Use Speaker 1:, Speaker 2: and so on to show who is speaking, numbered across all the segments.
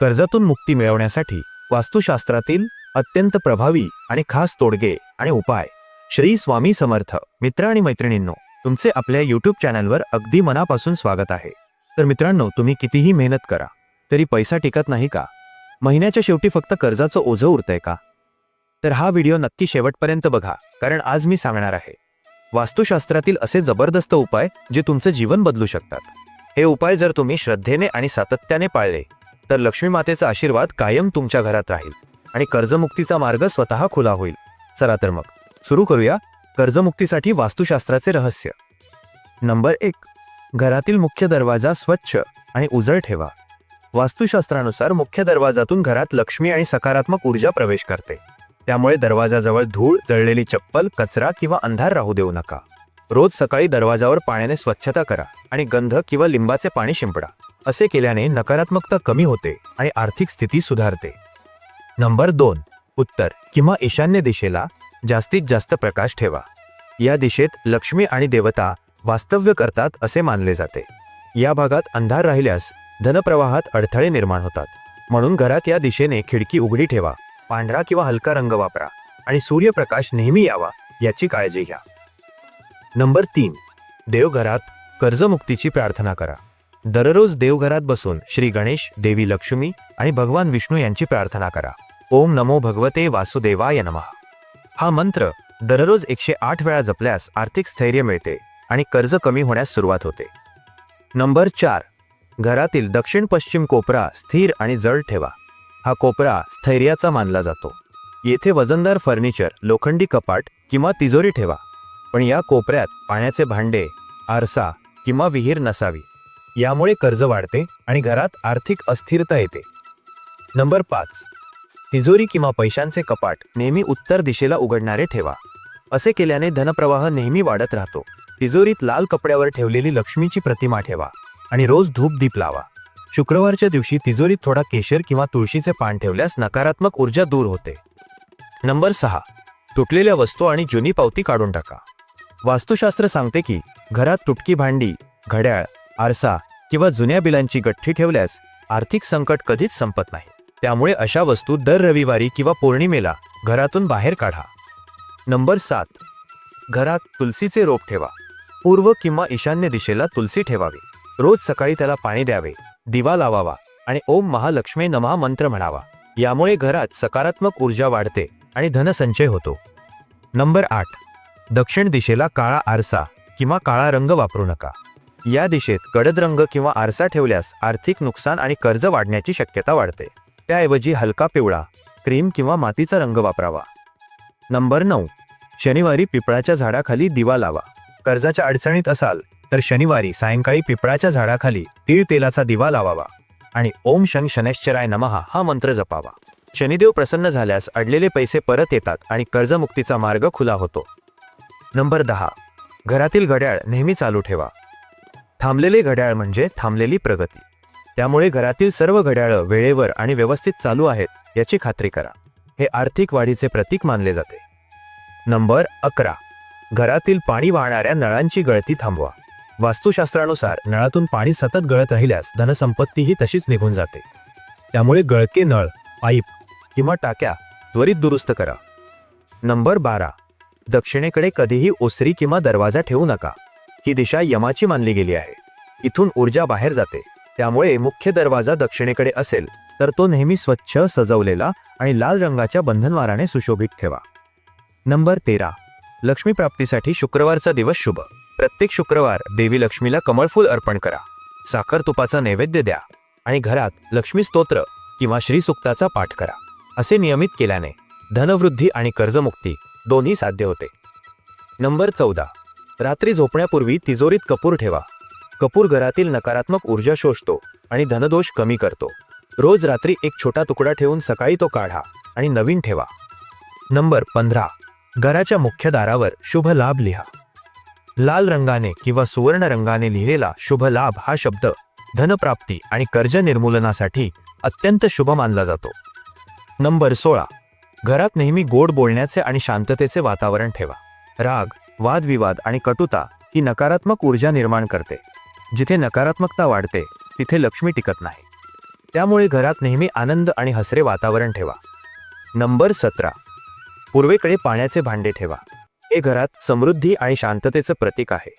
Speaker 1: कर्जातून मुक्ती मिळवण्यासाठी वास्तुशास्त्रातील अत्यंत प्रभावी आणि खास तोडगे आणि उपाय. श्री स्वामी समर्थ. मित्र आणि मैत्रिणींनो तुमचे आपल्या युट्यूब चॅनलवर अगदी मनापासून स्वागत आहे. तर मित्रांनो तुम्ही कितीही मेहनत करा तरी पैसा टिकत नाही का? महिन्याच्या शेवटी फक्त कर्जाचं ओझं उरतंय का? तर हा व्हिडिओ नक्की शेवटपर्यंत बघा कारण आज मी सांगणार आहे. वास्तुशास्त्रातील असे जबरदस्त उपाय जे तुमचं जीवन बदलू शकतात. हे उपाय जर तुम्ही श्रद्धेने आणि सातत्याने पाळले तर लक्ष्मी मातेचा आशीर्वाद कायम तुमच्या घरात राहील आणि कर्जमुक्तीचा मार्ग स्वतः खुला होईल. चला तर मग सुरू करूया कर्जमुक्तीसाठी वास्तुशास्त्राचे रहस्य. नंबर एक घरातील मुख्य दरवाजा स्वच्छ आणि उजळ ठेवा. वास्तुशास्त्रानुसार मुख्य दरवाजातून घरात लक्ष्मी आणि सकारात्मक ऊर्जा प्रवेश करते. त्यामुळे दरवाजाजवळ धूळ जळलेली चप्पल कचरा किंवा अंधार राहू देऊ नका. रोज सकाळी दरवाजावर पाण्याने स्वच्छता करा आणि गंध किंवा लिंबाचे पाणी शिंपडा. असे केल्याने नकारात्मकता कमी होते आणि आर्थिक स्थिती सुधारते. नंबर दोन उत्तर किंवा ईशान्य दिशेला जास्तीत जास्त प्रकाश ठेवा. या दिशेत लक्ष्मी आणि देवता वास्तव्य करतात असे मानले जाते. या भागात अंधार राहिल्यास धनप्रवाहात अडथळे निर्माण होतात. म्हणून घरात या दिशेने खिडकी उघडी ठेवा पांढरा किंवा हलका रंग वापरा आणि सूर्यप्रकाश नेहमी यावा याची काळजी घ्या. नंबर तीन देवघरात कर्जमुक्तीची प्रार्थना करा. दररोज देवघरात बसून श्री गणेश देवी लक्ष्मी आणि भगवान विष्णू यांची प्रार्थना करा. ओम नमो भगवते वासुदेवाय नमः. हा मंत्र दररोज एकशे आठ वेळा जपल्यास आर्थिक स्थैर्य मिळते आणि कर्ज कमी होण्यास सुरुवात होते. नंबर चार. घरातील दक्षिण पश्चिम कोपरा स्थिर आणि जड ठेवा. हा कोपरा स्थैर्याचा मानला जातो. येथे वजनदार फर्निचर लोखंडी कपाट किंवा तिजोरी ठेवा. पण या कोपऱ्यात पाण्याचे भांडे आरसा किंवा विहीर नसावी. यामुळे कर्ज वाढते आणि घरात आर्थिक अस्थिरता येते. नंबर पाच. तिजोरी किंवा पैशांचे कपाट नेहमी उत्तर दिशेला उघडणारे ठेवा. असे केल्याने धनप्रवाह नेहमी वाढत राहतो. तिजोरीत लाल कपड्यावर ठेवलेली लक्ष्मीची प्रतिमा ठेवा आणि रोज धूप दीप लावा. शुक्रवारच्या दिवशी तिजोरीत थोडा केशर किंवा तुळशीचे पान ठेवल्यास नकारात्मक ऊर्जा दूर होते. नंबर सहा. तुटलेल्या वस्तू आणि जुनी पावती काढून टाका. वास्तुशास्त्र सांगते की घरात तुटकी भांडी घड्याळ आरसा किंवा जुन्या बिलांची गठ्ठी ठेवल्यास आर्थिक संकट कधीच संपत नाही. त्यामुळे अशा वस्तू दर रविवारी किंवा पौर्णिमेला घरातून बाहेर काढा. नंबर सात. घरात तुलसीचे रोप ठेवा. पूर्व किंवा ईशान्य दिशेला तुलसी ठेवावी. रोज सकाळी त्याला पाणी द्यावे दिवा लावावा आणि ओम महालक्ष्मी नमहा मंत्र म्हणावा. यामुळे घरात सकारात्मक ऊर्जा वाढते आणि धनसंचय होतो. नंबर आठ. दक्षिण दिशेला काळा आरसा किंवा काळा रंग वापरू नका. या दिशेत गडद रंग किंवा आरसा ठेवल्यास आर्थिक नुकसान आणि कर्ज वाढण्याची शक्यता वाढते. त्याऐवजी हलका पिवळा क्रीम किंवा मातीचा रंग वापरावा. नंबर नऊ. शनिवारी पिपळाच्या झाडाखाली दिवा लावा. कर्जाच्या अडचणीत असाल तर शनिवारी सायंकाळी पिपळाच्या झाडाखाली तीळ तेलाचा दिवा लावावा आणि ओम शं शनैश्चराय नमः हा मंत्र जपावा. शनिदेव प्रसन्न झाल्यास अडलेले पैसे परत येतात आणि कर्जमुक्तीचा मार्ग खुला होतो. नंबर दहा. घरातील घड्याळ नेहमी चालू ठेवा. थांबलेले घड्याळ म्हणजे थांबलेली प्रगती. त्यामुळे घरातील सर्व घड्याळं वेळेवर आणि व्यवस्थित चालू आहेत याची खात्री करा. हे आर्थिक वाढीचे प्रतीक मानले जाते. नंबर अकरा. घरातील पाणी वाहणाऱ्या नळांची गळती थांबवा. वास्तुशास्त्रानुसार नळातून पाणी सतत गळत राहिल्यास धनसंपत्तीही तशीच निघून जाते. त्यामुळे गळके नळ पाईप किंवा टाक्या त्वरित दुरुस्त करा. नंबर बारा. दक्षिणेकडे कधीही ओसरी किंवा दरवाजा ठेवू नका. ही दिशा यमाची मानली गेली आहे. इथून ऊर्जा बाहेर जाते. त्यामुळे मुख्य दरवाजा दक्षिणेकडे असेल तर तो नेहमी स्वच्छ सजवलेला आणि लाल रंगाच्या बंधनवाराने सुशोभित ठेवा. नंबर तेरा. लक्ष्मी प्राप्तीसाठी शुक्रवारचा दिवस शुभ. प्रत्येक शुक्रवार देवी लक्ष्मीला कमळफूल अर्पण करा. साखर तुपाचा नैवेद्य द्या आणि घरात लक्ष्मी स्तोत्र किंवा श्रीसुक्ताचा पाठ करा. असे नियमित केल्याने धनवृद्धी आणि कर्जमुक्ती दोन्ही साध्य होते. नंबर चौदा. रात्री झोपण्यापूर्वी तिजोरीत कपूर ठेवा. कपूर घरातील नकारात्मक ऊर्जा शोषतो आणि धनदोष कमी करतो. रोज रात्री एक छोटा तुकडा ठेवून सकाळी तो काढा आणि नवीन ठेवा. नंबर पंधरा. घराच्या मुख्य दारावर शुभ लाभ लिहा. लाल रंगाने किंवा सुवर्ण रंगाने लिहिलेला शुभ लाभ हा शब्द धनप्राप्ती आणि कर्ज निर्मूलनासाठी अत्यंत शुभ मानला जातो. नंबर सोळा. घरात नेहमी गोड बोलण्याचे आणि शांततेचे वातावरण ठेवा. राग वादविवाद आणि कटुता ही नकारात्मक ऊर्जा निर्माण करते. जिथे नकारात्मकता वाढते तिथे लक्ष्मी टिकत नाही. त्यामुळे घरात नेहमी आनंद आणि हसरे वातावरण ठेवा. नंबर सतरा. पूर्वेकडे पाण्याचे भांडे ठेवा. हे घरात समृद्धी आणि शांततेचं प्रतीक आहे.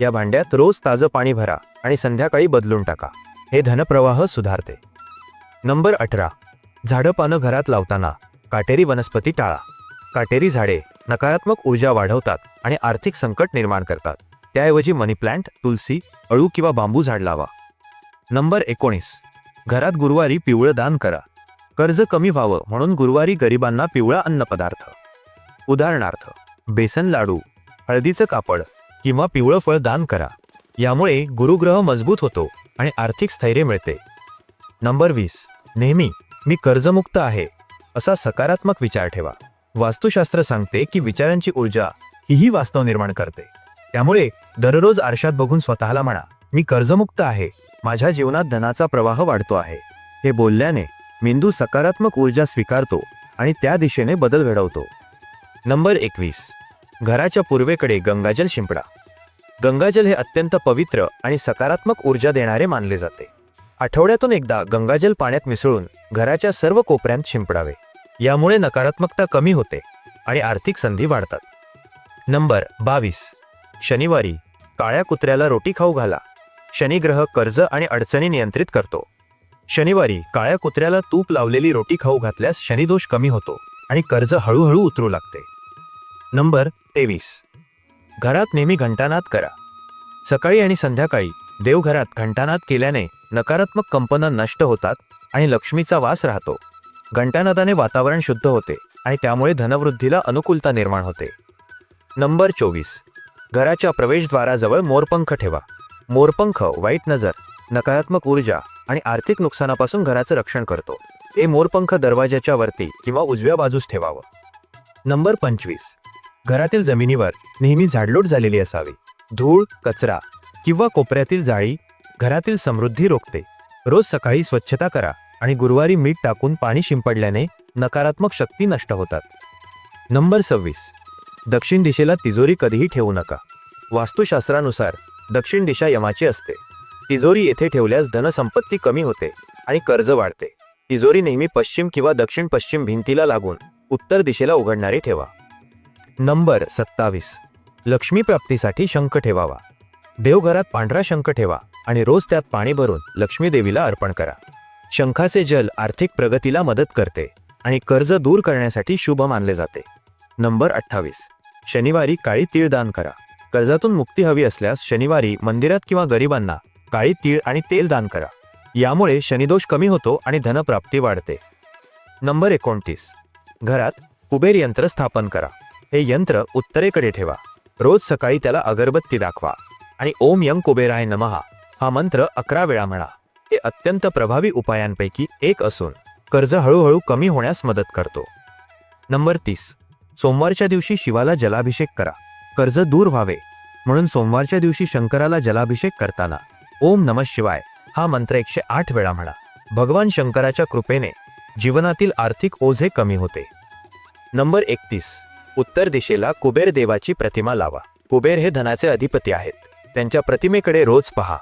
Speaker 1: या भांड्यात रोज ताजं पाणी भरा आणि संध्याकाळी बदलून टाका. हे धनप्रवाह सुधारते. नंबर अठरा. झाडं पानं घरात लावताना. काटेरी वनस्पती टाळा. काटेरी झाडे नकारात्मक ऊर्जा वाढवतात आणि आर्थिक संकट निर्माण करतात. त्याऐवजी मनी प्लांट तुलसी अळू किंवा बांबू झाड लावा. नंबर एकोणीस. घरात गुरुवारी पिवळं दान करा. कर्ज कमी व्हावं म्हणून गुरुवारी गरिबांना पिवळा अन्नपदार्थ उदाहरणार्थ बेसन लाडू हळदीचं कापड किंवा पिवळं फळ दान करा. यामुळे गुरुग्रह मजबूत होतो आणि आर्थिक स्थैर्य मिळते. नंबर वीस. नेहमी मी कर्जमुक्त आहे असा सकारात्मक विचार ठेवा. वास्तुशास्त्र सांगते की विचारांची ऊर्जा हीही वास्तव निर्माण करते. त्यामुळे दररोज आरशात बघून स्वतःला म्हणा मी कर्जमुक्त आहे. माझ्या जीवनात धनाचा प्रवाह वाढतो आहे. हे बोलल्याने मेंदू सकारात्मक ऊर्जा स्वीकारतो आणि त्या दिशेने बदल घडवतो. नंबर एकवीस. घराच्या पूर्वेकडे गंगाजल शिंपडा. गंगाजल हे अत्यंत पवित्र आणि सकारात्मक ऊर्जा देणारे मानले जाते. आठवड्यातून एकदा गंगाजल पाण्यात मिसळून घराच्या सर्व कोपऱ्यांत शिंपडावे. यामुळे नकारात्मकता कमी होते आणि आर्थिक संधी वाढतात. नंबर बावीस. शनिवारी काळ्या कुत्र्याला रोटी खाऊ घाला. शनिग्रह कर्ज आणि अडचणी नियंत्रित करतो. शनिवारी काळ्या कुत्र्याला तूप लावलेली रोटी खाऊ घातल्यास शनिदोष कमी होतो आणि कर्ज हळूहळू उतरू लागते. नंबर तेवीस. घरात नेहमी घंटानाद करा. सकाळी आणि संध्याकाळी देवघरात घंटानाद केल्याने नकारात्मक कंपना नष्ट होतात आणि लक्ष्मीचा वास राहतो. घंटानादाने वातावरण शुद्ध होते आणि त्यामुळे धनवृद्धीला अनुकूलता निर्माण होते. नंबर चोवीस. घराच्या प्रवेशद्वाराजवळ मोरपंख ठेवा. मोरपंख वाईट नजर नकारात्मक ऊर्जा आणि आर्थिक नुकसानापासून घराचं रक्षण करतो. हे मोरपंख दरवाजाच्या वरती किंवा उजव्या बाजूस ठेवावं. नंबर पंचवीस. घरातील जमिनीवर नेहमी झाडलोट झालेली असावी. धूळ कचरा किंवा कोपऱ्यातील जाळी घरातील समृद्धी रोखते. रोज सकाळी स्वच्छता करा. आणि गुरुवारी मीठ टाकून पाणी शिंपडल्याने नकारात्मक शक्ती नष्ट होतात. नंबर सव्वीस. दक्षिण दिशेला तिजोरी कधीही ठेवू नका. वास्तुशास्त्रानुसार दक्षिण दिशा यमाची असते. तिजोरी येथे ठेवल्यास धनसंपत्ती कमी होते आणि कर्ज वाढते. तिजोरी नेहमी पश्चिम किंवा दक्षिण पश्चिम भिंतीला लागून उत्तर दिशेला उघडणारी ठेवा. नंबर सत्तावीस. लक्ष्मी प्राप्तीसाठी शंख ठेवावा. देवघरात पांढरा शंख ठेवा आणि रोज त्यात पाणी भरून लक्ष्मी देवीला अर्पण करा. शंखाचे जल आर्थिक प्रगतीला मदत करते आणि कर्ज दूर करण्यासाठी शुभ मानले जाते. नंबर अठ्ठावीस. शनिवारी काळी तीळ दान करा. कर्जातून मुक्ती हवी असल्यास शनिवारी मंदिरात किंवा गरिबांना काळी तीळ आणि तेल दान करा. यामुळे शनिदोष कमी होतो आणि धनप्राप्ती वाढते. नंबर एकोणतीस. घरात कुबेर यंत्र स्थापन करा. हे यंत्र उत्तरेकडे ठेवा. रोज सकाळी त्याला अगरबत्ती दाखवा. आणि ओम यम कुबेराय नमहा हा मंत्र अकरा वेळा म्हणा. हे अत्यंत प्रभावी उपायांपैकी एक असून कर्ज हळूहळू कमी होण्यास मदत करतो. नंबर तीस. सोमवारच्या दिवशी शिवाला जलाभिषेक करा. कर्ज दूर व्हावे. म्हणून सोमवारच्या दिवशी शंकराला जलाभिषेक करताना ओम नम शिवाय हा मंत्र एकशे आठ वेळा म्हणा. भगवान शंकराच्या कृपेने जीवनातील आर्थिक ओझे कमी होते. नंबर एकतीस. उत्तर दिशेला कुबेर देवाची प्रतिमा लावा. कुबेर हे धनाचे अधिपती आहेत. त्यांच्या प्रतिमेकडे रोज पहा.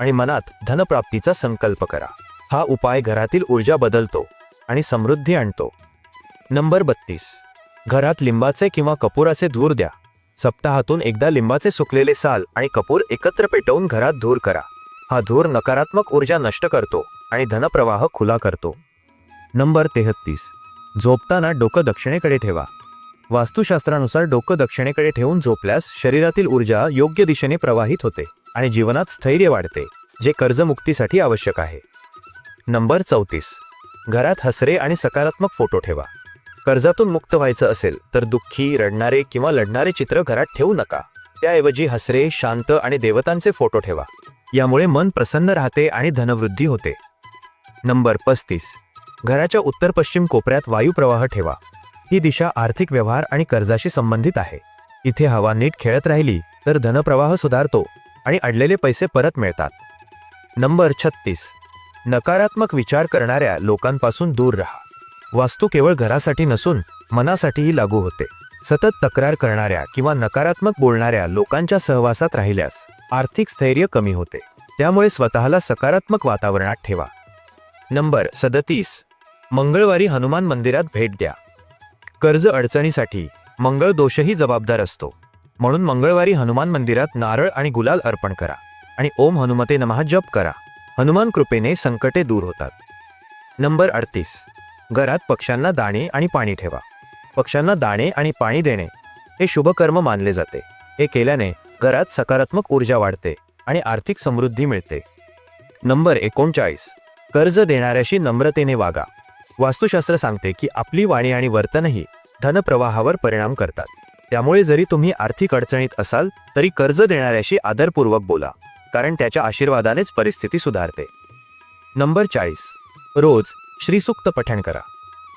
Speaker 1: आणि मनात धनप्राप्तीचा संकल्प करा. हा उपाय घरातील ऊर्जा बदलतो आणि समृद्धी आणतो. नंबर बत्तीस. घरात लिंबाचे किंवा कपूराचे धूर द्या. सप्ताहातून एकदा लिंबाचे सुकलेले साल आणि कपूर एकत्र पेटवून घरात धूर करा. हा धूर नकारात्मक ऊर्जा नष्ट करतो आणि धनप्रवाह खुला करतो. नंबर तेहत्तीस. झोपताना डोकं दक्षिणेकडे ठेवा. वास्तुशास्त्रानुसार डोकं दक्षिणेकडे ठेवून झोपल्यास शरीरातील ऊर्जा योग्य दिशेने प्रवाहित होते. आणि जीवनात स्थैर्य वाढते जे कर्जमुक्तीसाठी आवश्यक आहे. नंबर चौतीस. घरात हसरे आणि सकारात्मक फोटो ठेवा. कर्जातून मुक्त व्हायचं असेल तर दुःखी रडणारे किंवा लढणारे चित्र घरात ठेवू नका. त्याऐवजी हसरे शांत आणि देवतांचे फोटो ठेवा. यामुळे मन प्रसन्न राहते आणि धनवृद्धी होते. नंबर पस्तीस. घराच्या उत्तर पश्चिम कोपऱ्यात वायुप्रवाह ठेवा. ही दिशा आर्थिक व्यवहार आणि कर्जाशी संबंधित आहे. इथे हवा नीट खेळत राहिली तर धनप्रवाह सुधारतो. आणि अडलेले पैसे परत मिळतात. नंबर छत्तीस. नकारात्मक विचार करणाऱ्या लोकांपासून दूर राहा. वास्तू केवळ घरासाठी नसून मनासाठीही लागू होते. सतत तक्रार करणाऱ्या किंवा नकारात्मक बोलणाऱ्या लोकांच्या सहवासात राहिल्यास आर्थिक स्थैर्य कमी होते. त्यामुळे स्वतःला सकारात्मक वातावरणात ठेवा. नंबर सदतीस. मंगळवारी हनुमान मंदिरात भेट द्या. कर्ज अडचणीसाठी मंगळ दोषही जबाबदार असतो. म्हणून मंगळवारी हनुमान मंदिरात नारळ आणि गुलाल अर्पण करा आणि ओम हनुमते नमः जप करा. हनुमान कृपेने संकटे दूर होतात. नंबर अडतीस. घरात पक्ष्यांना दाणे आणि पाणी ठेवा. पक्ष्यांना दाणे आणि पाणी देणे हे शुभकर्म मानले जाते. हे केल्याने घरात सकारात्मक ऊर्जा वाढते आणि आर्थिक समृद्धी मिळते. नंबर एकोणचाळीस. कर्ज देणाऱ्याशी नम्रतेने वागा. वास्तुशास्त्र सांगते की आपली वाणी आणि वर्तनही धनप्रवाहावर परिणाम करतात. त्यामुळे जरी तुम्ही आर्थिक अडचणीत असाल तरी कर्ज देणाऱ्याशी आदरपूर्वक बोला कारण त्याच्या आशीर्वादानेच परिस्थिती सुधारते. नंबर चाळीस. रोज श्रीसूक्त पठण करा.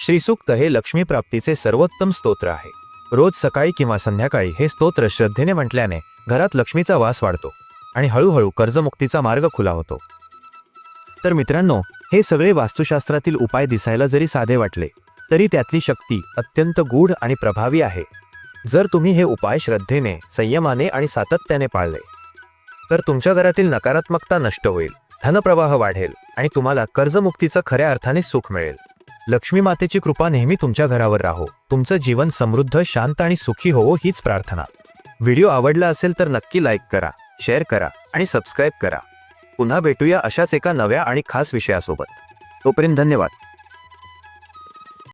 Speaker 1: श्रीसूक्त हे लक्ष्मी प्राप्तीचे सर्वोत्तम स्तोत्र आहे. रोज सकाळी किंवा संध्याकाळी हे स्तोत्र श्रद्धेने म्हटल्याने घरात लक्ष्मीचा वास वाढतो आणि हळूहळू कर्जमुक्तीचा मार्ग खुला होतो. तर मित्रांनो हे सगळे वास्तुशास्त्रातील उपाय दिसायला जरी साधे वाटले तरी त्यातली शक्ती अत्यंत गूढ आणि प्रभावी आहे. जर तुम्ही हे उपाय श्रद्धेने संयमाने आणि सातत्याने पाळले तर तुमच्या घरातील नकारात्मकता नष्ट होईल धनप्रवाह वाढेल आणि तुम्हाला कर्जमुक्तीचं खऱ्या अर्थाने सुख मिळेल. लक्ष्मी मातेची कृपा नेहमी तुमच्या घरावर राहो. तुमचं जीवन समृद्ध शांत आणि सुखी होवो हीच प्रार्थना. व्हिडिओ आवडला असेल तर नक्की लाईक करा शेअर करा आणि सबस्क्राईब करा. पुन्हा भेटूया अशाच एका नव्या आणि खास विषयासोबत. तोपर्यंत धन्यवाद.